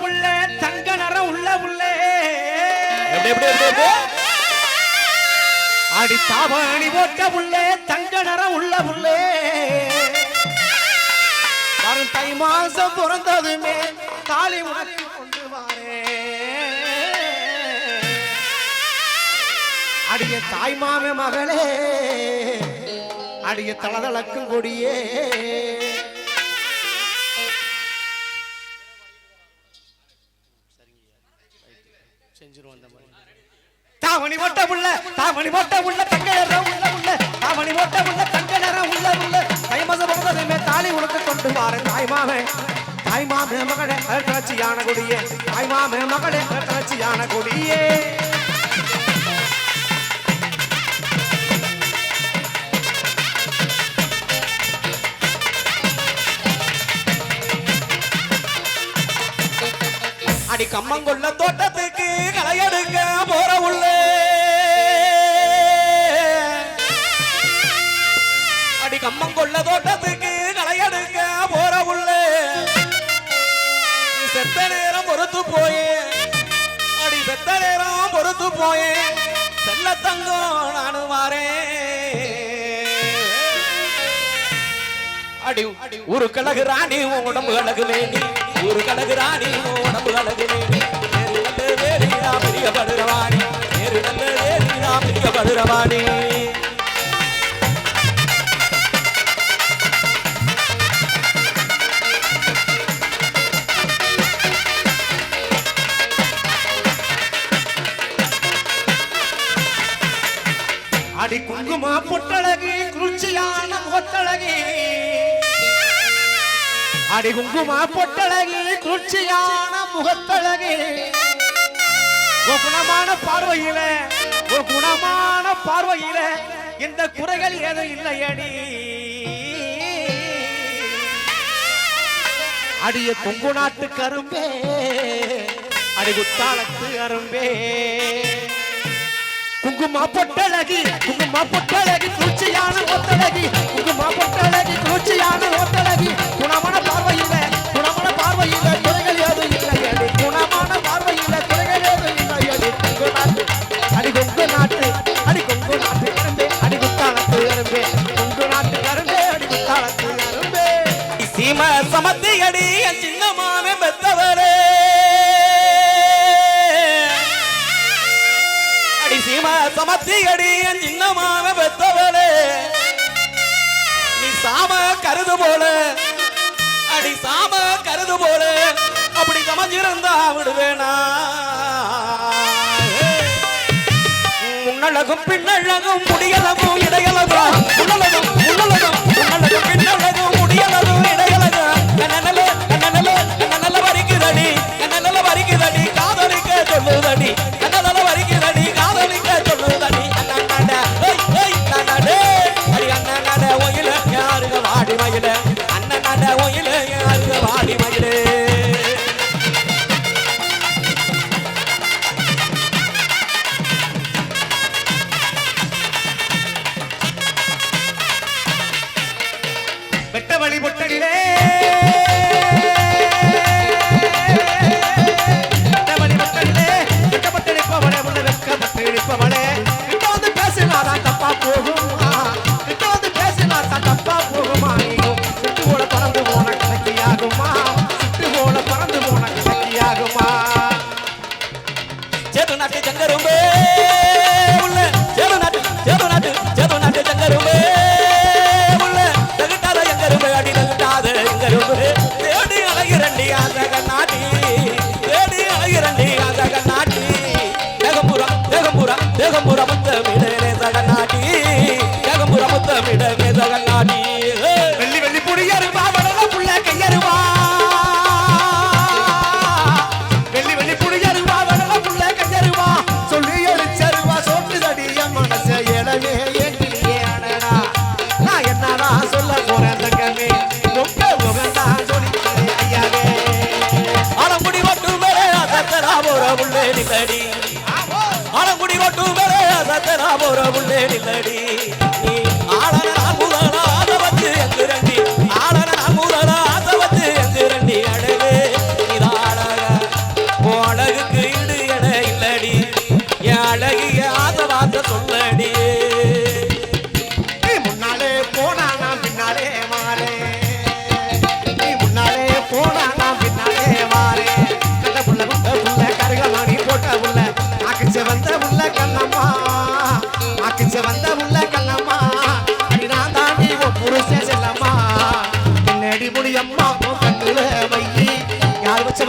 புள்ள தங்க நிறம் உள்ள புள்ள அடி தாவணி போட்ட புள்ள தங்க நிறம் உள்ள புள்ள வரும் தை மாசம் பிறந்ததுமே தாலி உனக்கு கொண்டு அடிய தாய்மாமே மகளே அடிய தளதளக்கும் கொடியே. தாமணி மொட்டை புள்ள தாமணி மொட்டை புள்ள தங்க நிறம் உள்ள உள்ள தாமணி மொட்டை புள்ள தங்க நிறம் உள்ள உள்ள கைமச மாசம் தாலி உனக்கு கொண்டு வாரேன் தாய்மாமே. தாய்மாமே மகளே கலச்சியான கொடியே. தாய்மாமே மகளே கலச்சியான கொடியே. அடி கம்மங்குள்ள தோட்டத்துக்கு களையெடுக்க போற உள்ள. அடி கம்மங்குள்ள தோட்டத்துக்கு களையெடுக்க போற உள்ள. செத்த நேரம் பொறுத்து போயே. அடி செத்த நேரம் பொறுத்து போயே. செல்ல தங்கம் நானு மாறேன் அடி ஒரு கழகு ராணி உன் உடம்பு கழகு வேண்டி ஒரு கடகு ராணி உடம்பு கடகு நேரு நல்ல வேறு நான் பெரிய படுறவாணி. நல்ல வேறு நான் பெரிய அடி குங்குமா பொட்டழகி குளிர்ச்சியான முகத்தழகி. குணமான பார்வையில ஒரு குணமான பார்வையில இந்த குறைகள் ஏதும் இல்லையடி. அடிய கொங்கு நாட்டு கரும்பே அடி குத்தாலத்து அரும்பே. குங்குமா பொட்டழகி குங்குமா பொட்டழகி குளிர்ச்சியான ஒத்தழகி குங்குமா பொட்டழகி குளிர்ச்சியான ஒத்தழகி குணமான பார்வையில குணமான பார்வையில குறைகள் ஏதும் அடி சீம என் சின்ன மாமே பெத்தவரே. நீ சாம கருது போல அடி சாம கருது போல அப்படி சமஞ்சிருந்தா விடுவேனா? முன்னழகும் பின்னழகும் முடியலகும் இடையலகும் முன்னழகும் முன்னழகும் முன்னழகும் பின்னழகும் முடியலகும் இடையலகும் கண்ணல கண்ணல கண்ணல வரிக்குதடி கண்ணல வரிக்குதடி காதலிக்க சொல்லுதடி. கண்ணல வரிக்குதடி காதலிக்க சொல்லுதடி. அண்ணாண்ட ஏய் ஏய் அண்ணாண்டே அடி அண்ணாண்ட ஒயில யாருக வாடி மயில?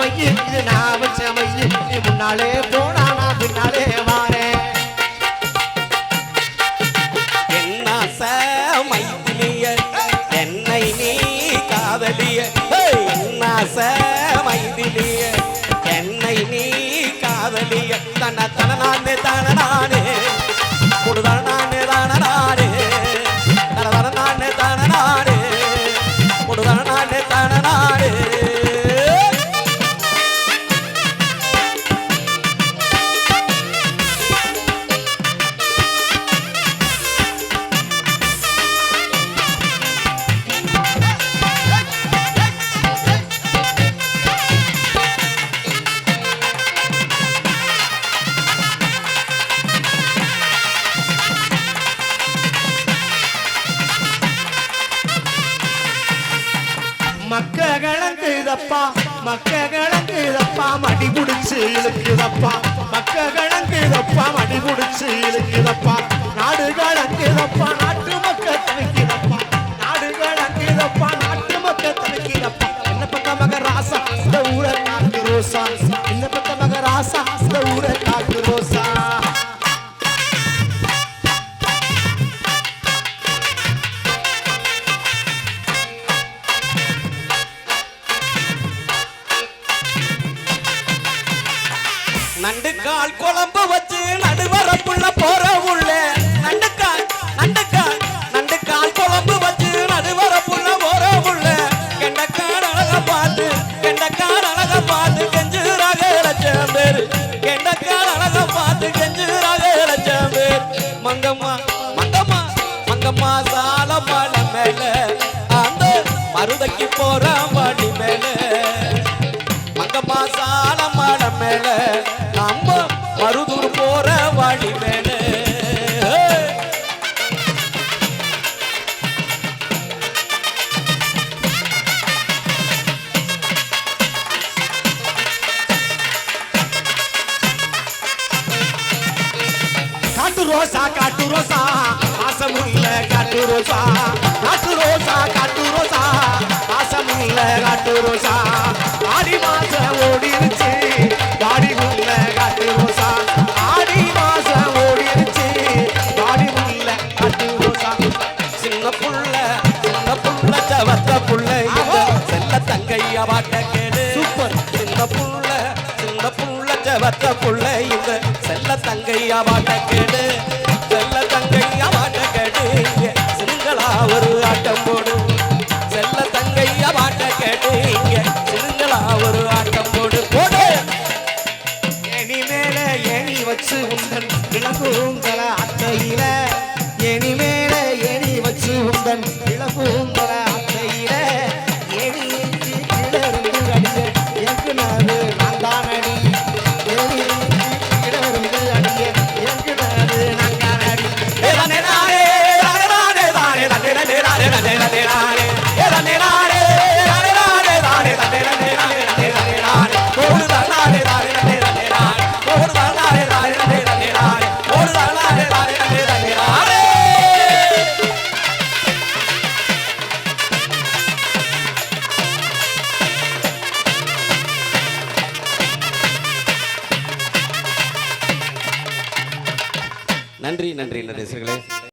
யார் இது நாம வச்ச நீ முன்னாலே போனா நான் பின்னாலே மாறேன் என்ன மைத்திலிய என்னை நீ காதலிய. என்ன மைதிலிய என்னை நீ காதலிய. தன தன நான் கலங்குதப்பா மக்க கலங்குதப்பா மடி குடிச்சு இழுக்குதப்பா. மக்க கலங்குதப்பா மடி குடிச்சு இழுக்குதப்பா. நாடு கலங்குதப்பா நாட்டு மக்க தவிக்கிறப்பா நாடு கலங்குதப்பா நாட்டு மக்க தவிக்கிறப்பா என்ன பக்கம் மக ராசா இந்த ஊரை காத்து ரோசா. நண்டு கால் குழம்பு வச்சு நடுவரப்புள்ள போற உள்ள. நண்டுக்கால் நண்டுக்கால் கால் குழம்பு வச்சு நடுவரப்புள்ள போற உள்ள. கெண்டக்கால் அழக பார்த்து கெண்டக்கால் அழக பார்த்து கெஞ்சுறாக லட்சம் பேர். கெண்டக்கால் காட்டு ரோசா காட்டு ரோசா காட்டு ரோசா பாசமுள்ள காட்டு ரோசா ஆடி மாசம் ஓடிருச்சு வாடி முள்ள காட்டு ரோசா ஆடி மாசம் ஓடிருச்சு வாடி முள்ள காட்டு ரோசா சின்ன புள்ள சின்ன புள்ள சவத்த புள்ள செல்ல தங்கைய வாட்ட கேடு சூப்பர். சின்ன புள்ள சின்ன புள்ள சவத்த புள்ள இந்த செல்ல தங்கைய வாட்ட கேடு